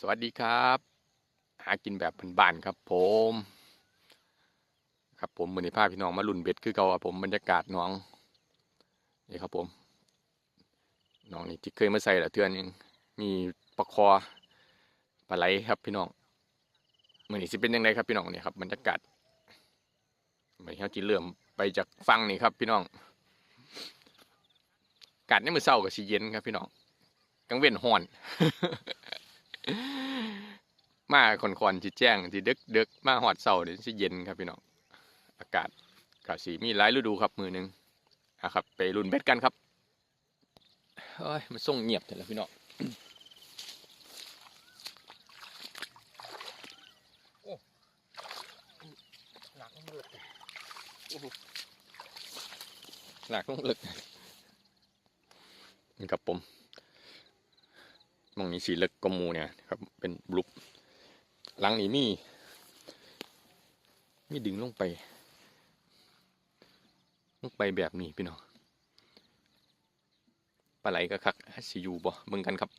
สวัสดีครับ หากินแบบบ้านๆครับ ผม ครับผมมือในภาพพี่น้องมาลุ่นเบ็ดคือเก่าผมบรรยากาศน้องนี่ครับผมน้องนี่ที่เคยมาใส่ละเทือนหนึงมีปลาคอปลาไหลครับพี่น้องมือนี้สิเป็นยังไงครับพี่น้องเนี่ยครับบรรยากาศเหมือนี้เขาจีเริ่มไปจากฟังนี่ครับ พี่น้องกาศนี่มือเศร้ากับสีเย็นครับพี่น้องกลางเว้นห่อน มาคอนๆที่แจ้งที่ดึกดึกมาหอดเสาเดี๋ยวสิเย็นครับพี่น้องอากาศกาสีมีหลายฤดูครับมือหนึ่งอะครับ ไปรุ่นเบ็ดกันครับเฮ้ยมันส่งเงียบแต่ละพี่น้องหลักเลือดหลักเลือดนี่ครับผม มองนี้สีเล็กกมูเนี่ยครับเป็นบลุกหลังนี้มีมีดึงลงไป ลงไปแบบนี้พี่น้องปลาไหลก็คักสิอยู่บ่เบิ่งกันครับ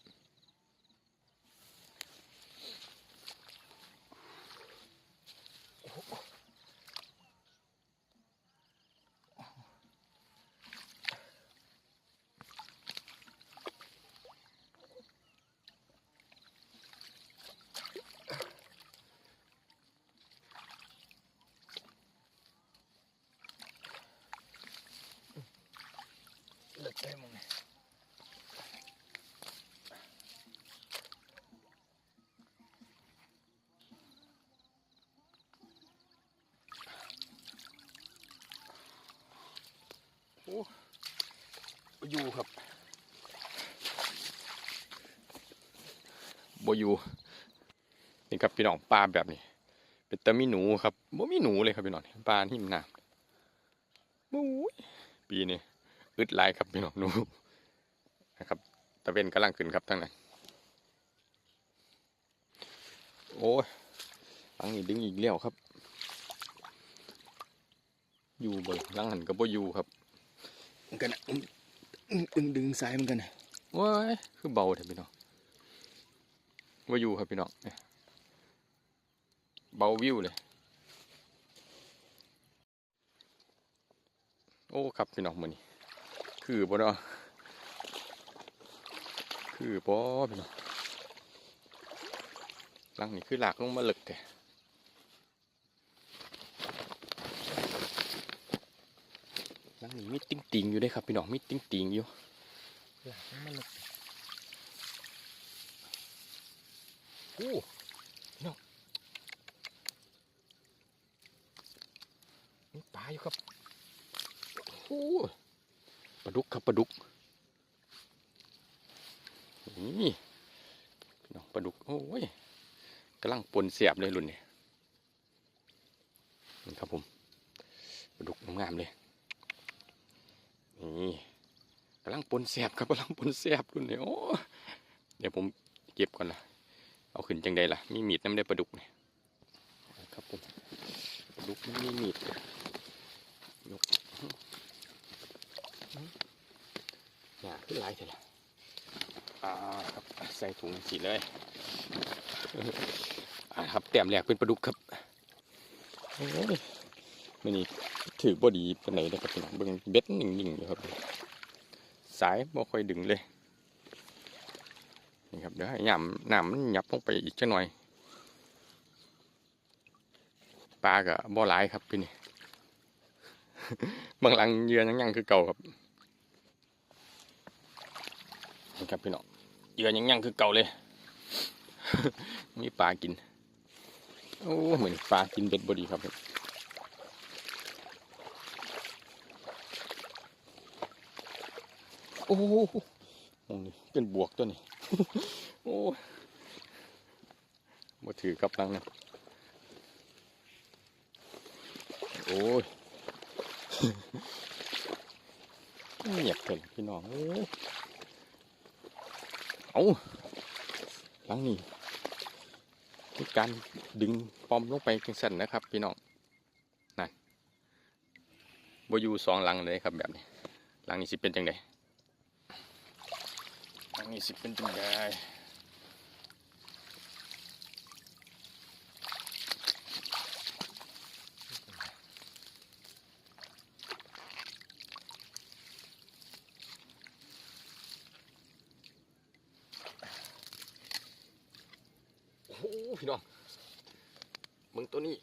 โอ้อยู่ครับบอยู่นี่ครับพี่น้องปลาแบบนี้ เป็นตะมีหนูครับบ่มีหนูเลยครับพี่น้องปลาที่มันน้ำมู้ยปีนี้อึดหลายครับพี่น้องหนูนะครับตะเวนกำลังขึ้นครับทั้งนั้นโอ้ยหลังนี้ดึงอีกแล้วครับ อยู่บ่หลังหันก็บ่อยู่ครับ มันกันนะดึงดึงสายมันกันนะว้ายคือเบาเถอะพี่น้องบ่อยู่ครับพี่น้องเนี่ยเบาวิวเลย โอ้ครับพี่น้องมือนี้คือบ่เนาะคือบ่พี่น้องหลังนี่คือหลากลงมาเลึกแต่หลังนี่ มีติ้งติงอยู่เด้ครับพี่น้องมีติ้งติงอยู่หลากลงมาเลึกโอ้พี่น้องมีปลาอยู่ครับโอ้ปลาดุกครับปลาดุกนี่พี่น้องปลาดุกโอ้ยกำลังปนเสียบเลยรุ่นนี้นี่ครับผมปลาดุกงามๆเลยนี่กำ ลังปนเสียบครับกำลังปนเสียบรุ่นนี้โอ้เดี๋ยวผมเก็บก่อนละเอาขึ้นจังใดล่ะ มีมีดน้ำได้ปลาดุกเนี่ยครับผมปลาดุกไมันมีมีดยกอย่าขึ้นไลายเถอะล่ะอ่าครับใส่ถุงสีเลยอ่าครับแต้มแรกเป็นปลาดุกครับโอ้ยมันนี่ถือบอดีปานไหนนะครับพี่น้องเบิ่งเบ็ดหนิ่งๆอยู่ครับ สายบ่ค่อยดึงเลยนี่ครับเดี๋ยวให้ยำน้ำมันหยับลงไปอีกจักหน่อยปลากับบ่หลายครับพี่นี่บางหลังเยือยังยังคือเก่าครับนี่ครับพี่น้องเยื่อยังยังคือเก่าเลย มีปลากินโอ้เหมือนปลากินเบ็ดบดีครับผม โอ้โหมองนี่เป็นบวกตัวนี้ โอ้มาถือกับลังนะโอ้ยเงียบเลยพี่น้องโอ้เอาลังนี้มีการดึงปอมลงไปจังสันนะครับ พี่น้องนั่นบอยู่สองลังเลยครับแบบนี้ลังนี้สิเป็นจังได อันนี้สิเป็นตังไดโอ้พี่น้องมึงตัวนี้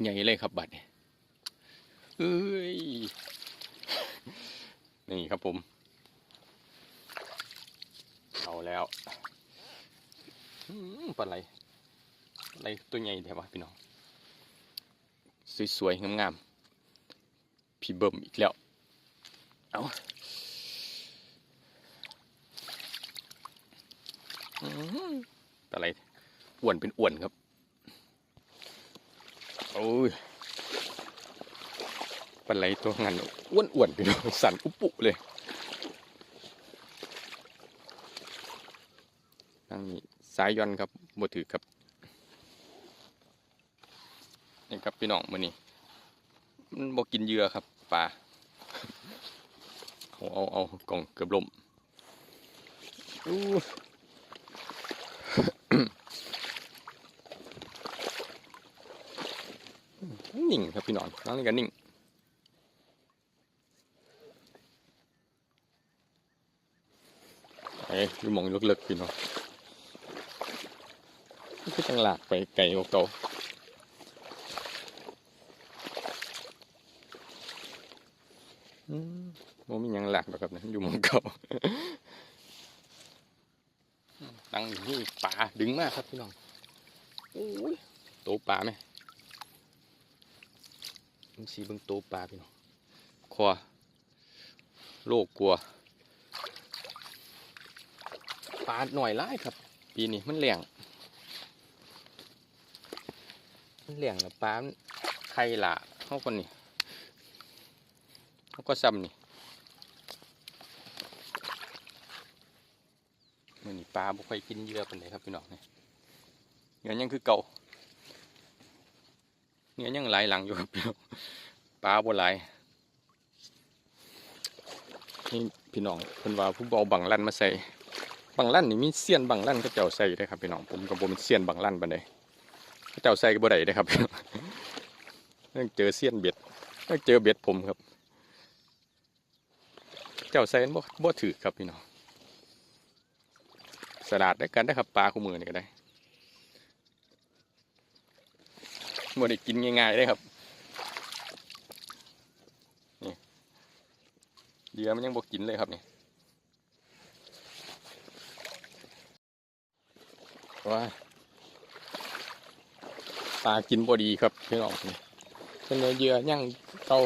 ใหญ่เลยครับบัดเนี่ย เอ้ย นี่ครับผม เอาแล้วอื้อปลาไหลปลาไหลตัวใหญ่แท้วะพี่น้อง สวยๆ งามๆ พี่เบิ่มอีกแล้ว เอาอื้อปลาไหลอ้วนเป็นอ้วนครับ โอ้ย ปลาไหลตัวงั้นอ้วนอ้วนๆพี่น้องสั่นอุปุเลยทางนี้สายย้อนครับบถือครับนี่ครับพี่น้องมื้อนี้มันบ่กินเหยื่อครับปลาเอาเอาเอากล่องเกือบลมอู้นิ่งครับพี่น้องน้องนี่ก็นิ่ง อ้อยู่หมองเลิกๆพี่น้องนี่คือจังหลากไปไก่กว่าเก่าอืมโมมีหยังหลากหรอกครับนะอยู่หมองเก่าตั้งอยู่นี่ปลาดึงมากครับพี่น้องโอ้ยโตปลาไหมมึงสีเบิ่งโตปลาพี่น้องคอโลกกลัวป ลาหน่อยร้ายครับ ปีนี้มันแหลงมันเลี้ยงแล้วปลาไข่ละเขาคนนี้เขาก็ซ้ำนี่มื่อนี้ปลาบ่ค่อยกินเยื่อปานใดครับพี่น้องเนี่ยเหงื่อยังคือเก่าเหงื่อยังไหลหลังอยู่ครับพี่น้องปลาบ่หลนี่พี่น้องเพิ่นว่าผู้เบอาบังลั่นมาใส่ บังลั่นนี่มีเสี้ยนบังลั่นก็เจ้าใส่ได้ครับพี่น้องผมก็บ่เป็นเสี้ยนบังลั่นปานใดเจ้าใส่ก็บ่ได้ด้ครับเรื่องเจอเสี้ยนเบ็ดเรื่องเจอเบ็ดผมครับ เจ้าใส่บ่บ่ถือครับพี่น้องสลัดได้กันได้ครับปลาคู่มือนี่ก็ได้บ่ได้กินง่ายๆได้ครับนี่เดี๋ยวมันยังบ่กินเลยครับนี่ ว้าปลากินพอดีครับพี่น้องนี่เป็นเนื้อเยื่อย่างเตา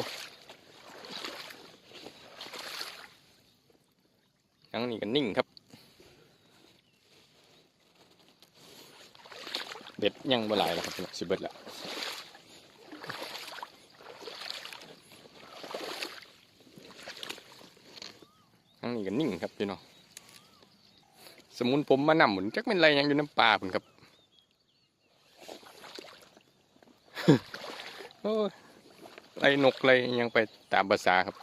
ทั้งนี้ก็นิ่งครับ เบ็ดยังบ่หลายแล้วครับพี่น้องสิเบ็ดละทั้งนี้ก็นิ่งครับพี่น้อง สมุนผมมานำหมุนจักเป็นไรยังอยู่น้ำปลาผมครับโอ้ไล่นกไล่หยังไปตามภาษาครับ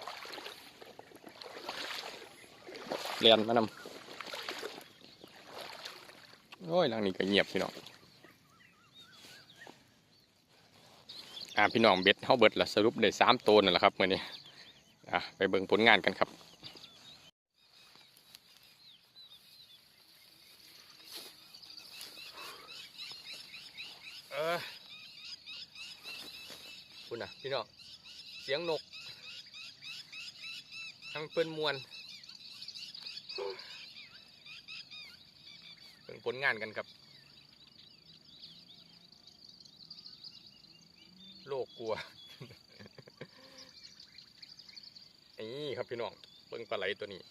เรียนมานำโอ้ยหลังนี้ก็เงียบพี่น้องอ่าพี่น้องเบ็ดเฮาเบิดละสรุปได้สามตัวนั่นแหละครับมื่อนี้อะไปเบิ่งผลงานกันครับเออ คุณนะพี่น้องเสียงนกทั้งเปิ้นมวนเป็นผลงานกันครับ โลกกลัวนี่ครับพี่น้องเบิ่งปลาไหลตัวนี้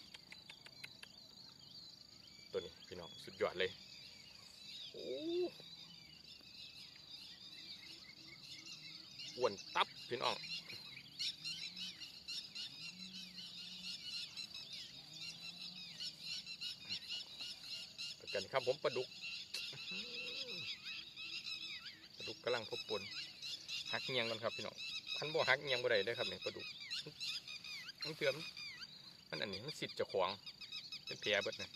ตัวนี้พี่น้องสุดยอดเลยอ้อ้วนตับพี่น้อง กัน ครับผมปลาดุกปลาดุกกำลังพบปนหักเงียงกันครับพี่น้องคันบ่หักเงียงบ่ได้ได้ครับเนี่ยปลาดุกมันเตือนมันอันนี้มันสิทธิ์จะขวางเป็นแผลเบิดนะ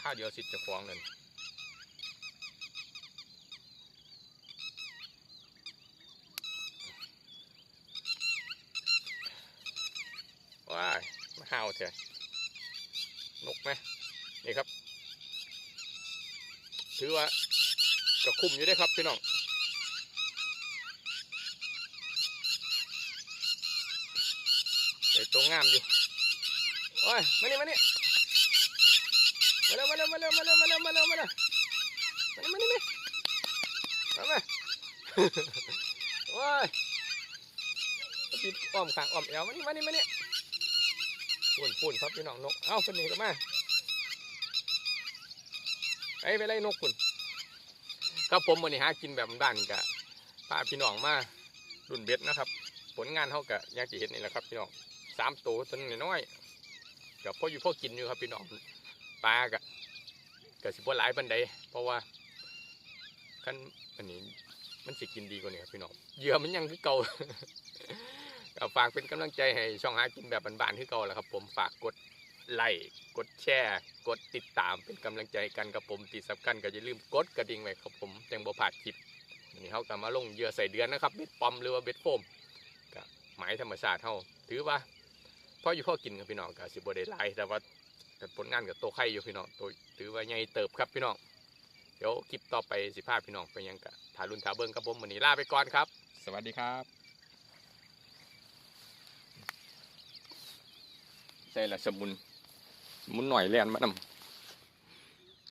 ข้าวเดียวสิทธิ์จะขวางเลยว้ายมมาห่าวเถอะนกไหม นี่ครับ ถือว่าก็คุ้มอยู่ได้ครับพี่น้องไอ้ตัวงามอยู่ โอ้ย มานี่มานี่มาเร็วมาเร็วมาเร็วมาเร็วมาเร็วมาเร็วมาเร็วมานี่มานี่มามาโอ้ยปิดอ้อมขางอ้อมแอวมานี่มานี่มานี่ฝุ่นฝุ่นครับพี่น้องนก เอ้าคนนี้ก็มา ไปไปไล่นกฝุ่นครับผมวันนี้หากินแบบบ้านกะพาพี่น้องมารุ่นเบ็ดนะครับ ผลงานเท่ากับยาจีเห็นนี่แหละครับพี่น้องสามตัวตัวน้อยกับพ่ออยู่พ่อกินอยู่ครับพี่น้องปลากะกะสิบ่หลายปันใดเพราะว่าคันอันนี้มันสิกินดีกว่านี้ครับพี่น้องเหยื่อมันยังคือเก่าก็ฝากเป็นกำลังใจให้ช่องหากินแบบบ้านๆคือเก่าแหละครับ ผมฝากกด ไลค์กดแชร์ กดติดตามเป็นกำลังใจกันกับผมที่สำคัญก็อย่าลืมกดกระดิ่งไว้ครับผมจังบ่พลาดคลิปนนี้เขาก็มาลงเยื่อใส่เดือนนะครับเบ็ดปอมหรือว่าเบ็ดโฟมก็หมายธรรมชาติเฮาถือว่าพออยู่พ่อกินครับพี่น้องก็สิบ่ได้หลแต่ว่าผลงานกับโตไข่อยู่พี่น้องตัวถือว่าใหญ่เติบครับพี่น้องเดี๋ยวคลิปต่อไปสิพาพี่น้องไปยังกะถารุนถาเบิ้งกับผมวันนี้ลาไปก่อนครับ สวัสดีครับใช่ละสมุน มุนหน่อยแลียนมานำ